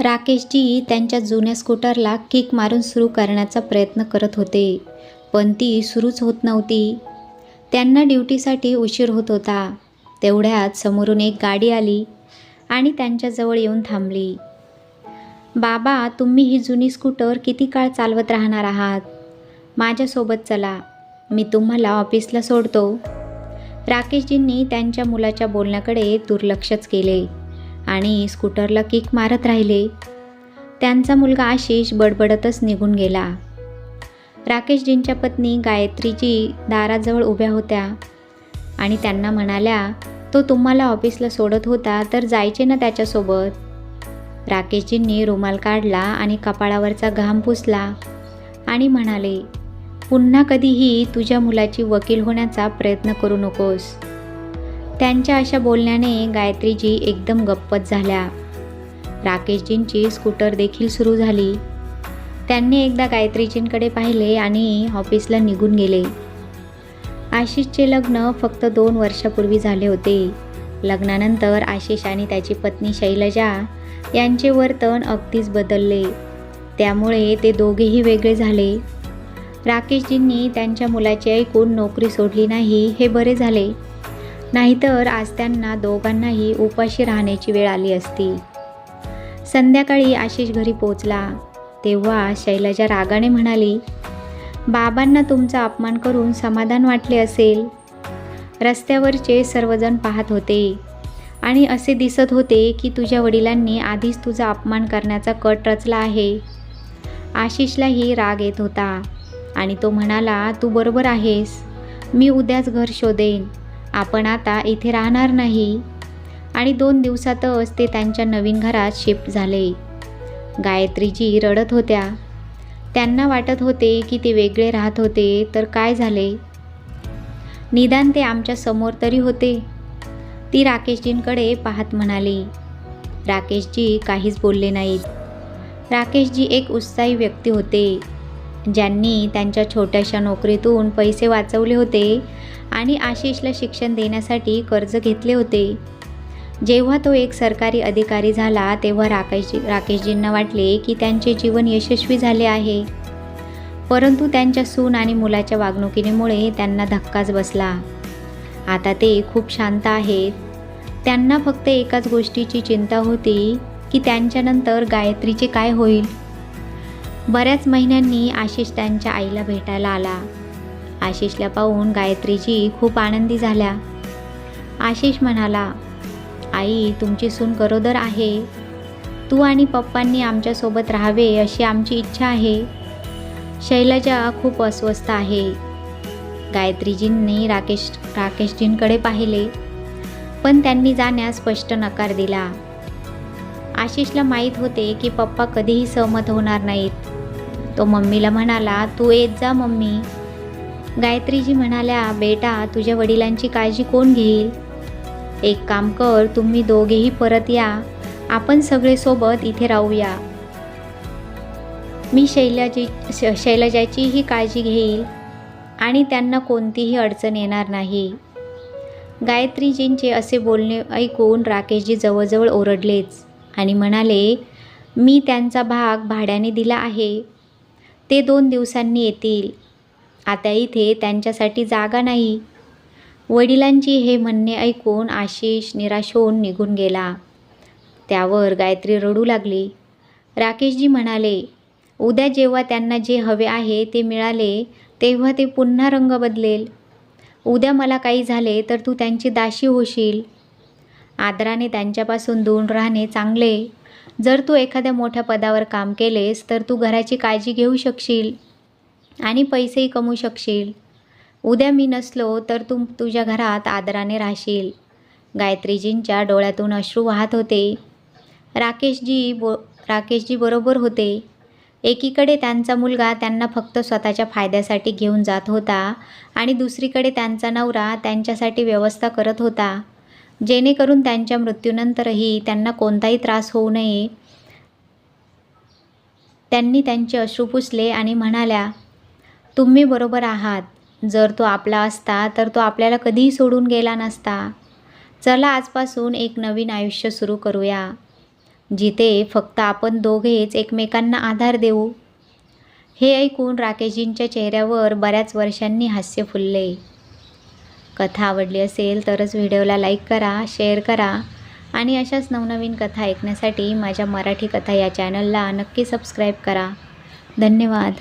राकेशजी त्यांच्या जुन्या स्कूटरला किक मारून सुरू करण्याचा प्रयत्न करत होते पण ती सुरूच होत नव्हती. त्यांना ड्युटीसाठी उशीर होत होता. तेवढ्यात समोरून एक गाडी आली आणि त्यांच्याजवळ येऊन थांबली. बाबा तुम्ही ही जुनी स्कूटर किती काळ चालवत राहणार आहात? माझ्यासोबत चला मी तुम्हाला ऑफिसला सोडतो. राकेशजींनी त्यांच्या मुलाच्या बोलण्याकडे दुर्लक्षच केले. आणि स्कूटरला किक मारत राहिले. त्यांचा मुलगा आशिष बडबडतच निघून गेला. राकेशजींच्या पत्नी गायत्रीजी दाराजवळ उभ्या होत्या आणि त्यांना म्हणाल्या तो तुम्हाला ऑफिसला सोडत होता तर जायचे ना त्याच्यासोबत. राकेशजींनी रुमाल काढला आणि कपाळावरचा घाम पुसला आणि म्हणाले पुन्हा कधीही तुझ्या मुलाची वकील होण्याचा प्रयत्न करू नकोस. त्यांच्या अशा बोलण्याने गायत्रीजी एकदम गप्पच झाल्या. राकेशजींची स्कूटर देखील सुरू झाली. त्यांनी एकदा गायत्रीजींकडे पाहिले आणि ऑफिसला निघून गेले. आशिषचे लग्न फक्त दोन वर्षापूर्वी झाले होते. लग्नानंतर आशिष आणि त्याची पत्नी शैलजा यांचे वर्तन अगदीच बदलले. त्यामुळे ते दोघेही वेगळे झाले. राकेशजींनी त्यांच्या मुलाची ऐकून नोकरी सोडली नाही हे बरे झाले. नाहीतर आज त्यांना दोघांनाही उपाशी राहण्याची वेळ आली असती. संध्याकाळी आशिष घरी पोचला तेव्हा शैलजा रागाने म्हणाली बाबांना तुमचा अपमान करून समाधान वाटले असेल. रस्त्यावरचे सर्वजण पाहत होते आणि असे दिसत होते की तुझ्या वडिलांनी आधीच तुझा अपमान करण्याचा कट रचला आहे. आशिषलाही राग येत होता आणि तो म्हणाला तू बरोबर आहेस. मी उद्याच घर शोधेन. आपण आता इथे राहणार नाही. आणि दोन दिवसातच ते त्यांच्या नवीन घरात शिफ्ट झाले. गायत्रीजी रडत होत्या. त्यांना वाटत होते की ते वेगळे राहत होते तर काय झाले? निदान ते आमच्यासमोर तरी होते. ती राकेशजींकडे पाहत म्हणाली राकेशजी काहीच बोलले नाहीत. राकेशजी एक उत्साही व्यक्ती होते ज्यांनी त्यांच्या छोट्याशा नोकरीतून पैसे वाचवले होते आणि आशिषला शिक्षण देण्यासाठी कर्ज घेतले होते. जेव्हा तो एक सरकारी अधिकारी झाला तेव्हा राकेशजी राकेशजींना वाटले की त्यांचे जीवन यशस्वी झाले आहे. परंतु त्यांच्या सून आणि मुलाच्या वागणुकीमुळे त्यांना धक्काच बसला. आता ते खूप शांत आहेत. त्यांना फक्त एकाच गोष्टीची चिंता होती की त्यांच्यानंतर गायत्रीचे काय होईल? बऱ्याच महिन्यांनी आशिष त्यांच्या आईला भेटायला आला. आशिषला पाहून गायत्रीजी खूप आनंदी झाल्या. आशिष म्हणाला आई तुमची सून गरोदर आहे. तू आणि पप्पांनी आमच्यासोबत राहावे अशी आमची इच्छा आहे. शैलजा खूप अस्वस्थ आहे. गायत्रीजींनी राकेश राकेशजींकडे पाहिले पण त्यांनी जाण्यास स्पष्ट नकार दिला. आशिषला माहीत होते की पप्पा कधीही सहमत होणार नाहीत. तो मम्मीला म्हणाला तू येत जा मम्मी. गायत्रीजी म्हणाल्या बेटा तुझ्या वडिलांची काळजी कोण घेईल? एक काम कर तुम्ही दोघेही परत या. आपण सगळे सोबत इथे राहूया. मी शैलाजी श शैलजाचीही काळजी घेईल आणि त्यांना कोणतीही अडचण येणार नाही. गायत्रीजींचे असे बोलणे ऐकून राकेशजी जवळजवळ ओरडलेच आणि म्हणाले मी त्यांचा भाग भाड्याने दिला आहे. ते दोन दिवसांनी येतील. आता इथे त्यांच्यासाठी जागा नाही. वडिलांची हे म्हणणे ऐकून आशिष निराश होऊन निघून गेला. त्यावर गायत्री रडू लागली. राकेशजी म्हणाले उद्या जेव्हा त्यांना जे हवे आहे ते मिळाले तेव्हा ते पुन्हा रंग बदलेल. उद्या मला काही झाले तर तू त्यांची दाशी होशील. आदराने त्यांच्यापासून दूर राहणे चांगले. जर तू एखाद्या मोठ्या पदावर काम केलेस तर तू घराची काळजी घेऊ शकशील. आणि पैसेही कमवू शकशील. उद्या मी नसलो तर तू तुझ्या घरात आदराने राहशील. गायत्रीजींच्या डोळ्यातून अश्रू वाहत होते. राकेशजी बो राकेशजी बरोबर होते. एकीकडे त्यांचा मुलगा त्यांना फक्त स्वतःच्या फायद्यासाठी घेऊन जात होता आणि दुसरीकडे त्यांचा नवरा त्यांच्यासाठी व्यवस्था करत होता. जेणेकरून त्यांच्या मृत्यूनंतरही त्यांना कोणताही त्रास होऊ नये. त्यांनी त्यांचे अश्रू पुसले आणि म्हणाल्या तुम्ही बरोबर आहात. जर तो आपला असता तर तो आपल्याला कधीही सोडून गेला नसता. चला आजपासून एक नवीन आयुष्य सुरू करूया. जिथे फक्त आपण दोघेच एकमेकांना आधार देऊ. हे ऐकून राकेशजींच्या चेहऱ्यावर बऱ्याच वर्षांनी हास्य फुलले. कथा आवडली असेल तरच व्हिडिओला लाईक करा शेअर करा आणि अशाच नवनवीन कथा ऐकण्यासाठी माझ्या मराठी कथा या चॅनलला नक्की सबस्क्राईब करा. धन्यवाद.